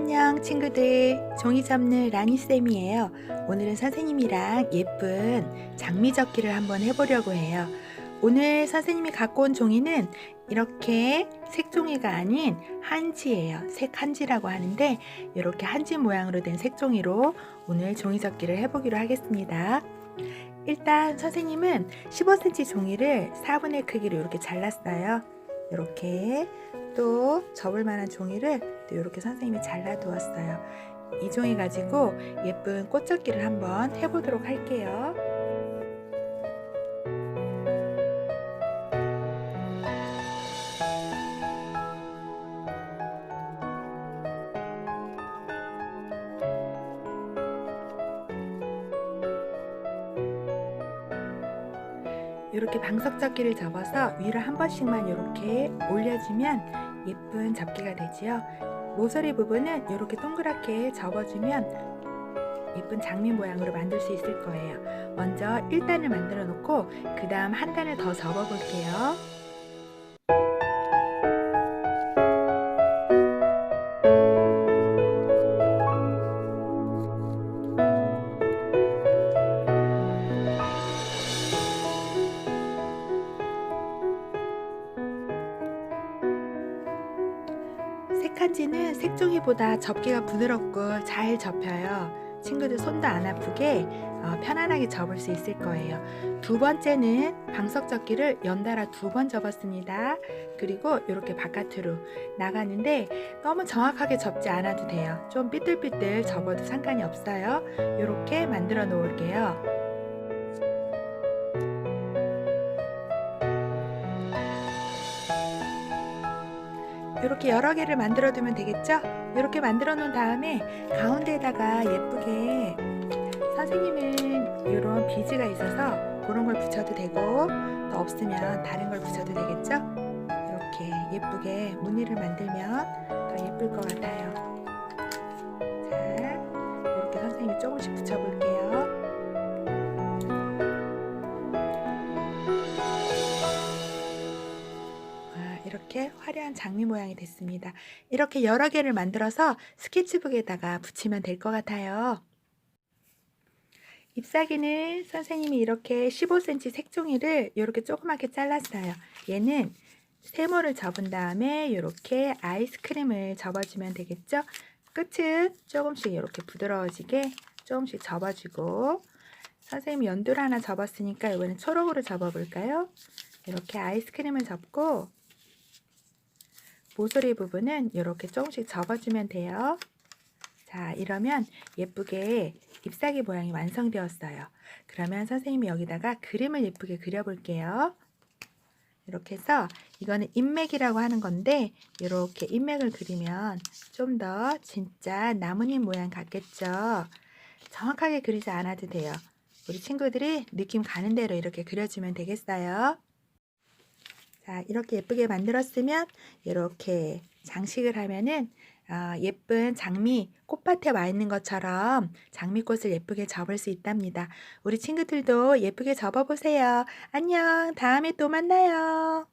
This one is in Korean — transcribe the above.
안녕 친구들. 종이 접는 라니쌤이에요. 오늘은 선생님이랑 예쁜 장미 접기를 한번 해보려고 해요. 오늘 선생님이 갖고 온 종이는 이렇게 색종이가 아닌 한지예요. 색 한지라고 하는데 이렇게 한지 모양으로 된 색종이로 오늘 종이 접기를 해보기로 하겠습니다. 일단 선생님은 15cm 종이를 4분의 크기로 이렇게 잘랐어요 이렇게 또 접을 만한 종이를 또 이렇게 선생님이 잘라두었어요. 이 종이 가지고 예쁜 꽃접기를 한번 해보도록 할게요. 이렇게 방석접기를 접어서 위로 한 번씩만 이렇게 올려주면 예쁜 접기가 되지요. 모서리 부분은 이렇게 동그랗게 접어주면 예쁜 장미 모양으로 만들 수 있을 거예요. 먼저 1단을 만들어 놓고 그 다음 한 단을 더 접어 볼게요. 색한지는 색종이보다 접기가 부드럽고 잘 접혀요. 친구들 손도 안 아프게 어, 편안하게 접을 수 있을 거예요. 두 번째는 방석 접기를 연달아 두 번 접었습니다. 그리고 이렇게 바깥으로 나가는데 너무 정확하게 접지 않아도 돼요. 좀 삐뚤삐뚤 접어도 상관이 없어요. 이렇게 만들어 놓을게요. 이렇게 여러 개를 만들어 두면 되겠죠? 이렇게 만들어 놓은 다음에 가운데에다가 예쁘게 선생님은 이런 비즈가 있어서 그런 걸 붙여도 되고 또 없으면 다른 걸 붙여도 되겠죠? 이렇게 예쁘게 무늬를 만들면 더 예쁠 것 같아요. 자, 이렇게 선생님이 조금씩 붙여볼게요. 아, 이렇게 화려한 장미 모양이 됐습니다. 이렇게 여러 개를 만들어서 스케치북에다가 붙이면 될 것 같아요. 잎사귀는 선생님이 이렇게 15cm 색종이를 이렇게 조그맣게 잘랐어요. 얘는 세모를 접은 다음에 이렇게 아이스크림을 접어주면 되겠죠? 끝은 조금씩 이렇게 부드러워지게 조금씩 접어주고 선생님이 연두를 하나 접었으니까 이번엔 초록으로 접어볼까요? 이렇게 아이스크림을 접고 모서리 부분은 이렇게 조금씩 접어주면 돼요. 자, 이러면 예쁘게 잎사귀 모양이 완성되었어요. 그러면 선생님이 여기다가 그림을 예쁘게 그려볼게요. 이렇게 해서 이거는 인맥이라고 하는 건데 이렇게 인맥을 그리면 좀 더 진짜 나뭇잎 모양 같겠죠. 정확하게 그리지 않아도 돼요. 우리 친구들이 느낌 가는 대로 이렇게 그려주면 되겠어요. 자, 이렇게 예쁘게 만들었으면 이렇게 장식을 하면은 어, 예쁜 장미 꽃밭에 와 있는 것처럼 장미꽃을 예쁘게 접을 수 있답니다. 우리 친구들도 예쁘게 접어보세요. 안녕. 다음에 또 만나요.